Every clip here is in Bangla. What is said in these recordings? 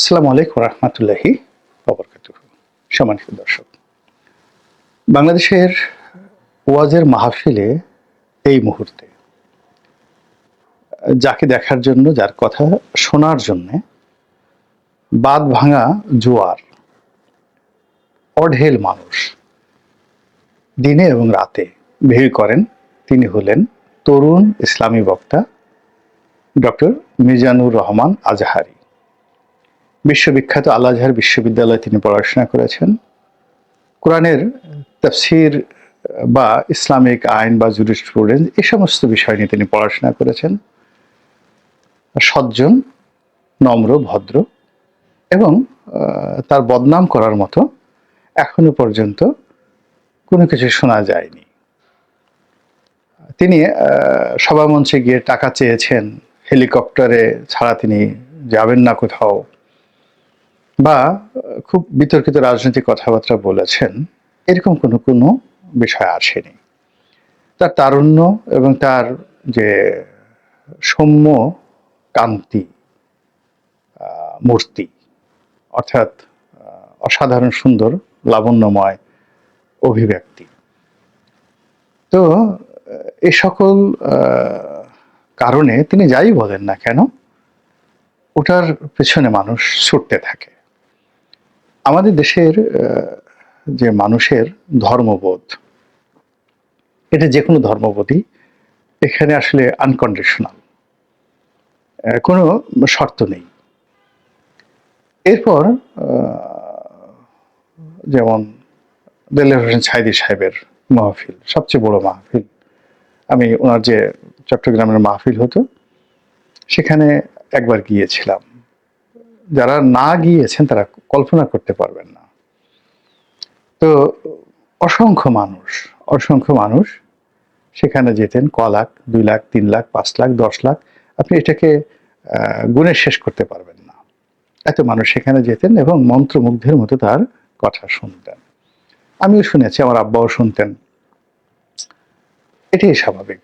আসসালামু আলাইকুম রহমতুল্লাহি সম্মানিত দর্শক, বাংলাদেশের ওয়াজের মাহফিলে এই মুহূর্তে যাকে দেখার জন্য, যার কথা শোনার জন্যে বাদ ভাঙা জোয়ার, অঢেল মানুষ দিনে এবং রাতে ভিড় করেন। তিনি হলেন তরুণ ইসলামী বক্তা ডক্টর মিজানুর রহমান আজহারি। বিশ্ববিখ্যাত আল আজহার বিশ্ববিদ্যালয়ে তিনি পড়াশোনা করেছেন। কোরআনের তফসির বা ইসলামিক আইন বা জুরিস্টুডেন্ট এই সমস্ত বিষয় নিয়ে তিনি পড়াশোনা করেছেন। সজ্জন, নম্র, ভদ্র এবং তার বদনাম করার মতো এখনও পর্যন্ত কোনো কিছু শোনা যায়নি। তিনি সভামঞ্চে গিয়ে টাকা চেয়েছেন, হেলিকপ্টারে ছাড়া তিনি যাবেন না কোথাও। বা খুব বিতর্কিত রাজনৈতিক কথাবার্তা বলেছেন, এরকম কোনো কোনো বিষয় আসেনি। তার তারুণ্য এবং তার যে সৌম্য কান্তি মূর্তি, অর্থাৎ অসাধারণ, সুন্দর, লাবণ্যময় অভিব্যক্তি। তো, এ সকল কারণে তিনি যাই বলেন না কেন, ওটার পেছনে মানুষ ছুটতে থাকে। আমাদের দেশের যে মানুষের ধর্মবোধ, এটা যে কোনো ধর্মবোধই এখানে আসলে আনকন্ডিশনাল কোনো শর্ত নেই। এরপর যেমন দেলোয়ার হোসেন ছাইদি সাহেবের মাহফিল, সবচেয়ে বড় মাহফিল, আমি ওনার যে চট্টগ্রামের মাহফিল হতো, সেখানে একবার গিয়েছিলাম। যারা না গিয়েছেন তারা কল্পনা করতে পারবেন না। তো অসংখ্য মানুষ অসংখ্য মানুষ সেখানে যেতেন ক লাখ দুই লাখ তিন লাখ পাঁচ লাখ দশ লাখ আপনি এটাকে আহ, গুণে শেষ করতে পারবেন না। এত মানুষ সেখানে যেতেন এবং মন্ত্রমুগ্ধের মতো তার কথা শুনতেন। আমিও শুনেছি আমার আব্বাও শুনতেন। এটাই স্বাভাবিক।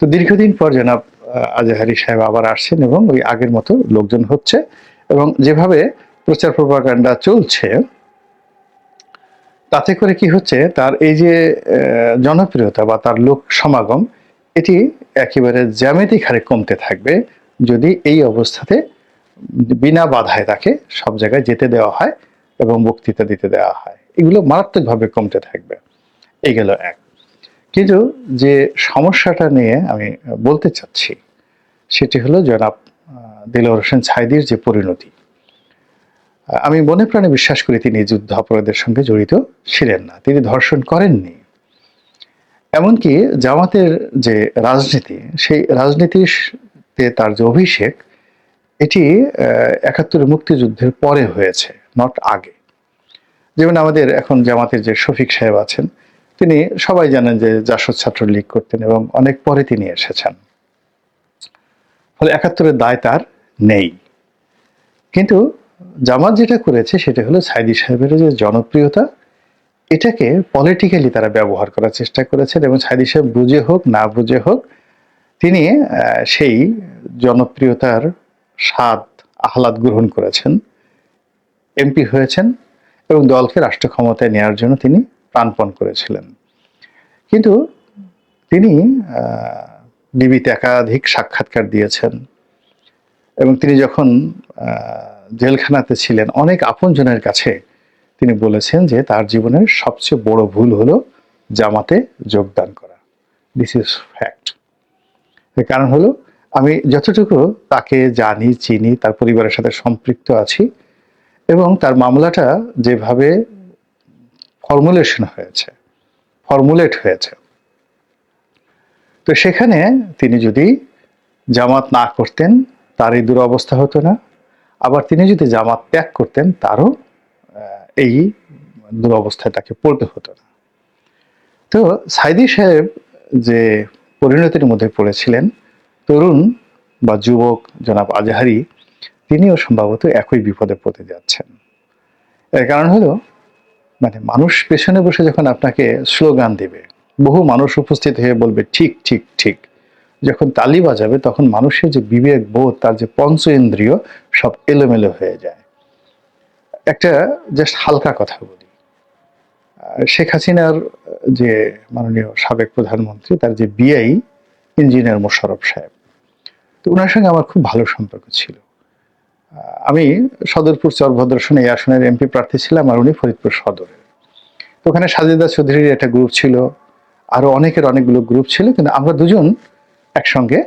তো দীর্ঘদিন পর জনাব আজহারি সাহেব আবার আসছেন এবং ওই আগের মতো লোকজন হচ্ছে। এবং যেভাবে প্রচার প্রপাগান্ডা চলছে, তাতে করে কি হচ্ছে, তার এই যে জনপ্রিয়তা বা তার লোক সমাগম, এটি একেবারে জ্যামিতিক হারে কমতে থাকবে যদি এই অবস্থাতে বিনা বাধায় তাকে সব জায়গায় যেতে দেওয়া হয় এবং বক্তৃতা দিতে দেওয়া হয়। এগুলো মারাত্মকভাবে কমতে থাকবে। এই গেল এক। কিন্তু যে সমস্যাটা নিয়ে আমি বলতে চাচ্ছি, সেটি হলো জনাব দিলওয়ার হোসেন ছাইদির যে পরিণতি। আমি মনে প্রাণে বিশ্বাস করি তিনি যুদ্ধ অপরাধের সঙ্গে জড়িত ছিলেন না। তিনি ধর্ষণ করেননি। এমনকি জামাতের যে রাজনীতি সেই রাজনীতিতে তার যে অভিষেক এটি আহ, একাত্তরের মুক্তিযুদ্ধের পরে হয়েছে নট আগে। যেমন আমাদের এখন জামাতের যে শফিক সাহেব আছেন তিনি সবাই জানেন যে জাসদ ছাত্র লীগ করতেন এবং অনেক পরে তিনি এসেছেন। ফলে একাত্তরের দায় তার। নেই। কিন্তু জামাত যেটা করেছে সেটা হলো সাইদি সাহেবের যে জনপ্রিয়তা, এটাকে পলিটিক্যালি তারা ব্যবহার করার চেষ্টা করেছেন এবং সাইদি সাহেব বুঝে হোক, না বুঝে হোক, তিনি সেই জনপ্রিয়তার স্বাদ, আহ্লাদ গ্রহণ করেছেন। এমপি হয়েছেন এবং দলকে রাষ্ট্র ক্ষমতায় নেওয়ার জন্য তিনি প্রাণপণ করেছিলেন। কিন্তু তিনি ডিবিতে একাধিক সাক্ষাৎকার দিয়েছেন। এবং তিনি যখন জেলখানাতে ছিলেন, অনেক আপনজনের কাছে তিনি বলেছেন যে তার জীবনের সবচেয়ে বড় ভুল হলো জামাতে যোগদান করা। দিস ইজ ফ্যাক্ট কারণ হলো, আমি যতটুকু তাকে জানি, চিনি, তার পরিবারের সাথে সম্পৃক্ত আছি এবং তার মামলাটা যেভাবে ফর্মুলেশন হয়েছে ফর্মুলেট হয়েছে। তো সেখানে তিনি যদি জামাত না করতেন তার এই দুরবস্থা হতো না। আবার তিনি যদি জামাত ত্যাগ করতেন, তারও এই দুরবস্থায় তাকে পড়তে হতো না। তো সাইদি সাহেব যে পরিণতির মধ্যে পড়েছিলেন, তরুণ বা যুবক জনাব আজহারি, তিনিও সম্ভবত একই বিপদে পড়তে যাচ্ছেন। এর কারণ হলো মানে মানুষ পেছনে বসে যখন আপনাকে স্লোগান দেবে, বহু মানুষ উপস্থিত হয়ে বলবে, ঠিক ঠিক ঠিক। যখন তালি বাজাবে, তখন মানুষের যে বিবেক বোধ, তার যে পঞ্চ ইন্দ্রিয় সব এলোমেলো হয়ে যায়। একটা জাস্ট হালকা কথা বলি। শেখ হাসিনার যে মাননীয় সাবেক প্রধানমন্ত্রী, তার যে বিআই ইঞ্জিনিয়ার মোশাররফ সাহেব, তো ওনার সঙ্গে আমার খুব ভালো সম্পর্ক ছিল। আমি সদরপুর চরভদ্রসনে এই আসনের এমপি প্রার্থী ছিলাম আর উনি ফরিদপুর সদরের। তো ওখানে সাজেদা চৌধুরীর একটা গ্রুপ ছিল। আরও অনেকের অনেকগুলো গ্রুপ ছিল, কিন্তু আমরা দুজন একসঙ্গে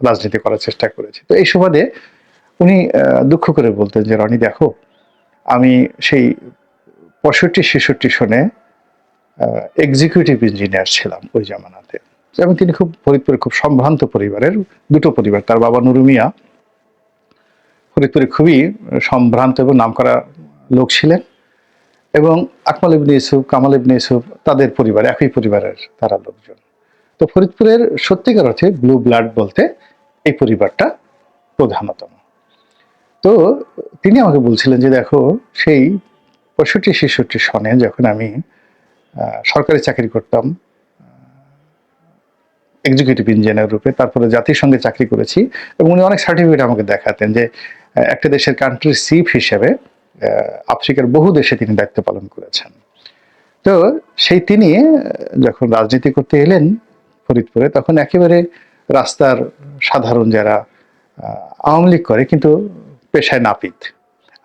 রাজনীতি করার চেষ্টা করেছি। তো এই সুবাদে উনি দুঃখ করে বলতেন যে, রনি, দেখো, আমি সেই পঁয়ষট্টি, ছেষট্টি সনে এক্সিকিউটিভ ইঞ্জিনিয়ার ছিলাম ওই জামানাতে। এবং তিনি খুব ফরিদপুরে খুব সম্ভ্রান্ত পরিবারের, দুটো পরিবার, তার বাবা নুরুমিয়া, ফরিদপুরে খুবই সম্ভ্রান্ত এবং নামকরা লোক ছিলেন এবং আকমাল ইবনে ইউসুফ, কামাল ইবনে ইউসুফ, তাদের পরিবার, একই পরিবারের তারা লোকজন। তো ফরিদপুরের সত্যিকার অর্থে ব্লু ব্লাড বলতে এই পরিবারটা প্রধানতম। তো তিনি আমাকে বলছিলেন যে দেখো, সেই পঁয়ষট্টি ছেষট্টি সনে যখন আমি সরকারি চাকরি করতাম এক্সিকিউটিভ ইঞ্জিনিয়ার রূপে, তারপরে জাতিসংঘে চাকরি করেছি এবং উনি অনেক সার্টিফিকেট আমাকে দেখাতেন যে একটা দেশের কান্ট্রি চিফ হিসেবে আফ্রিকার বহু দেশে তিনি দায়িত্ব পালন করেছেন। তো সেই তিনি যখন রাজনীতি করতে এলেন ফরিদপুরে তখন একেবারে রাস্তার সাধারণ যারা আওয়ামী লীগ করে কিন্তু পেশায় নাপিত।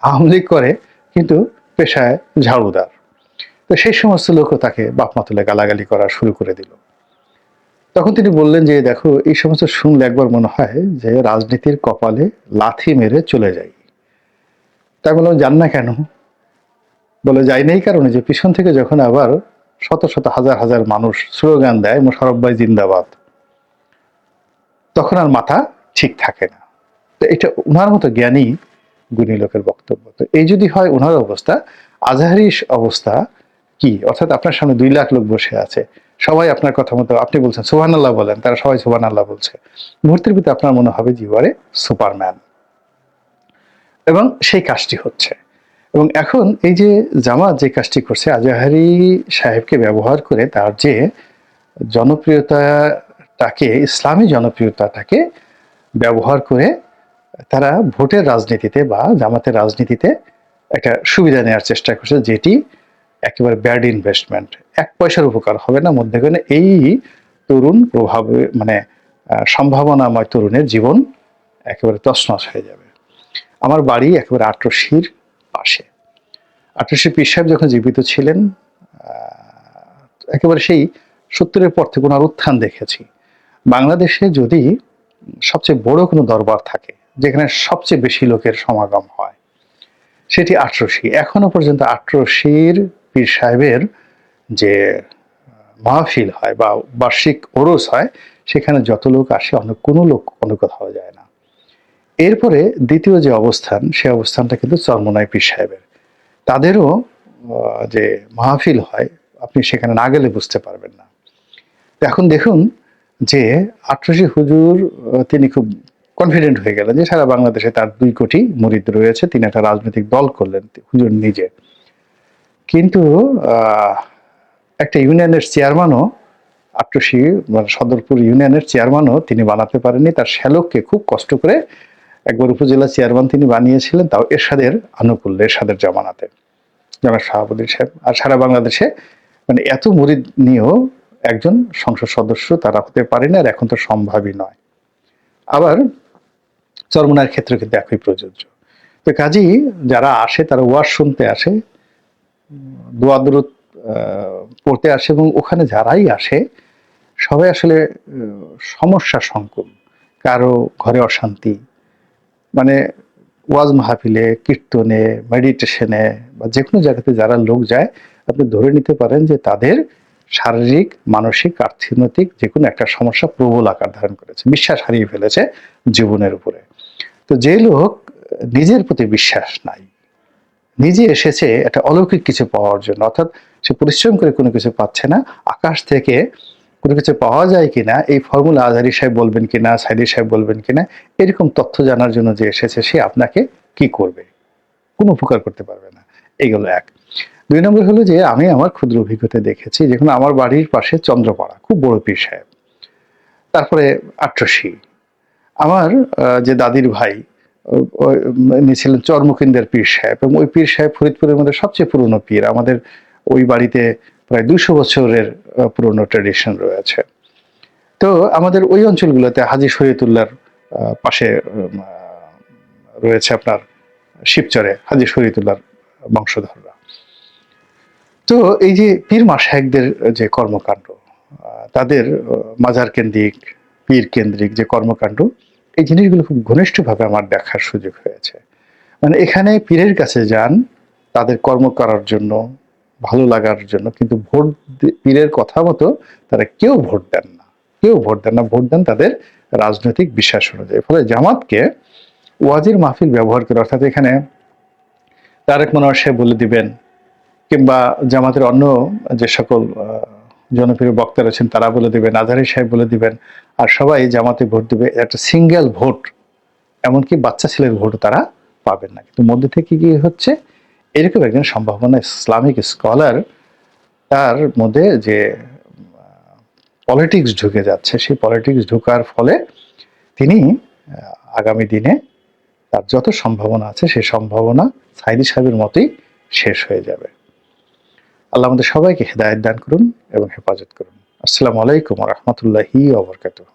আওয়ামী লীগ করে কিন্তু পেশায় ঝাড়ুদার। তো সেই সমস্ত লোকও তাকে বাপমা তুলে গালাগালি করা শুরু করে দিল। তখন তিনি বললেন যে, দেখো, এই সমস্ত শুনলে একবার মনে হয় যে রাজনীতির কপালে লাথি মেরে চলে যাই। তাই বললাম, যান না কেন? বলে, যাই নেই কারণে যে পিছন থেকে যখন আবার শত শত হাজার হাজার মানুষ স্লোগান দেয় মোশারফ ভাই জিন্দাবাদ। তখন আর মাথা ঠিক থাকে না। তো এটা ওনার মতো জ্ঞানী গুণী লোকের বক্তব্য। তো এই যদি হয় ওনার অবস্থা আজহারি অবস্থা কি? অর্থাৎ আপনার সামনে দুই লাখ লোক বসে আছে। সবাই আপনার কথা মতো, আপনি বলছেন সুহান আল্লাহ বলেন, তারা সবাই সুহান আল্লাহ বলছে। মুহূর্তের ভিতরে আপনার মনে হবে জিওয়ারে সুপারম্যান এবং সেই কাজটি হচ্ছে। এবং এখন এই যে জামাত যে কাজটি করছে, আজহারি সাহেবকে ব্যবহার করে তার যে জনপ্রিয়তাটাকে, ইসলামী জনপ্রিয়তাটাকে ব্যবহার করে তারা ভোটের রাজনীতিতে বা জামাতের রাজনীতিতে একটা সুবিধা নেওয়ার চেষ্টা করছে, যেটি একেবারে ব্যাড ইনভেস্টমেন্ট এক পয়সার উপকার হবে না মধ্যখানে এই তরুণ প্রভাবে মানে সম্ভাবনাময় তরুণের জীবন একেবারে তছনছ হয়ে যাবে। আমার বাড়ি একেবারে আটরশির পাশে। আটরশি পীর সাহেব যখন জীবিত ছিলেন একেবারে সেই সত্তরের পর থেকে ওনার উত্থান দেখেছি। বাংলাদেশে যদি সবচেয়ে বড় কোনো দরবার থাকে, যেখানে সবচেয়ে বেশি লোকের সমাগম হয়, সেটি আটরশি। এখনও পর্যন্ত আটরশির পীর সাহেবের যে মাহফিল হয় বা বার্ষিক ওরস হয়, সেখানে যত লোক আসে, অন্য কোনো লোক অন্য কোথাও যায় না। এরপরে দ্বিতীয় যে অবস্থান, সে অবস্থানটা কিন্তু চরমনাই পীর সাহেবের। তাদেরও যে মাহফিল হয়, আপনি সেখানে না গেলে বুঝতে পারবেন না। এখন দেখুন যে আটরশি হুজুর তিনি খুব কনফিডেন্ট হয়ে গেলেন যে সারা বাংলাদেশে তার দুই কোটি মুরিদ রয়েছে, তিনি একটা রাজনৈতিক দল করলেন হুজুর নিজে। কিন্তু একটা ইউনিয়নের চেয়ারম্যানও আট্টসি মানে সদরপুর ইউনিয়নের চেয়ারম্যানও তিনি বানাতে পারেননি, তার শ্যালককে খুব কষ্ট করে একবার উপজেলা চেয়ারম্যান তিনি বানিয়েছিলেন তাও এরশাদের আনুকূল্য, এরশাদের জামানাতে। জনাব শাহাবুদ্দিন সাহেব। আর সারা বাংলাদেশে মানে এত মুরিদ নিয়েও একজন সংসদ সদস্য তারা হতে পারে না আর এখন তো সম্ভবই নয়। আবার চরমনার ক্ষেত্রে কিন্তু একই প্রযোজ্য। তো কাজেই যারা আসে তারা ওয়াজ শুনতে আসে, দোয়া দরুদ পড়তে আসে এবং ওখানে যারাই আসে, সবাই আসলে সমস্যা সংকুল। কারও ঘরে অশান্তি মানে ওয়াজ মাহফিলে, কীর্তনে মেডিটেশনে বা যে কোনো জায়গাতে যারা লোক যায়, আপনি ধরে নিতে পারেন যে তাদের শারীরিক, মানসিক আর্থনৈতিক যে কোনো একটা সমস্যা প্রবল আকার ধারণ করেছে, বিশ্বাস হারিয়ে ফেলেছে জীবনের উপরে। তো যে লোক নিজের প্রতি বিশ্বাস নাই, নিজে এসেছে একটা অলৌকিক কিছু পাওয়ার জন্য, অর্থাৎ সে পরিশ্রম করে কোনো কিছু পাচ্ছে না, আকাশ থেকে কোনো কিছু পাওয়া যায় কিনা, এই ফর্মুলা আজহারি সাহেব বলবেন কিনা, সাইদি সাহেব বলবেন কিনা, এরকম তথ্য জানার জন্য যে এসেছে সে আপনাকে কি করবে? কোনো উপকার করতে পারবে না। এইগুলো এক। দুই নম্বর হলো যে আমি আমার ক্ষুদ্র অভিজ্ঞতা দেখেছি, যেখানে আমার বাড়ির পাশে চন্দ্রপাড়া, খুব বড় পীর সাহেব, তারপরে আট্রসি। আমার যে দাদির ভাই ছিলেন চরমুকিন্দের পীর সাহেব, এবং ওই পীর সাহেব ফরিদপুরের মধ্যে সবচেয়ে পুরনো পীর। আমাদের ওই বাড়িতে প্রায় দুশো বছরের পুরনো ট্রেডিশন রয়েছে। তো আমাদের ওই অঞ্চলগুলোতে হাজি শরীয়তুল্লাহর আহ, পাশে রয়েছে আপনার শিবচরে হাজি শরীয়তুল্লাহর বংশধররা। তো এই যে পীর মাসাহেকদের যে কর্মকাণ্ড তাদের মাজার কেন্দ্রিক পীর কেন্দ্রিক যে কর্মকাণ্ড এই জিনিসগুলো খুব ঘনিষ্ঠভাবে আমার দেখার সুযোগ হয়েছে। মানে এখানে পীরের কাছে যান তাদের কর্ম করার জন্য ভালো লাগার জন্য, কিন্তু ভোট পীরের কথা মতো তারা কেউ ভোট দেন না। কেউ ভোট দেন না, ভোট দেন তাদের রাজনৈতিক বিশ্বাস অনুযায়ী। ফলে জামাতকে ওয়াজির মাহফিল ব্যবহার করে, অর্থাৎ এখানে তারেক মনোয়ার সাহেব বলে দিবেন, কিংবা জামাতের অন্য যে সকল জনপ্রিয় বক্তারা আছেন, তারা বলে দিবেন, আজহারি সাহেব বলে দিবেন, আর সবাই জামাতে ভোট দিবে একটা সিঙ্গেল ভোট, এমনকি বাচ্চা ছেলের ভোটও তারা পাবেন না। কিন্তু মধ্যে থেকে কি হচ্ছে? এরকম একজন সম্ভাবনা ইসলামিক স্কলার, তার মধ্যে যে পলিটিক্স ঢুকে যাচ্ছে, সেই পলিটিক্স ঢোকার ফলে তিনি আগামী দিনে তার যত সম্ভাবনা আছে সেই সম্ভাবনা সাইদি সাহেবের মতোই শেষ হয়ে যাবে। আল্লাহ আমাদের সবাইকে হেদায়ত দান করুন এবং হেফাজত করুন। আসসালামু আলাইকুম রহমতুল্লাহি ওবরকাতুহ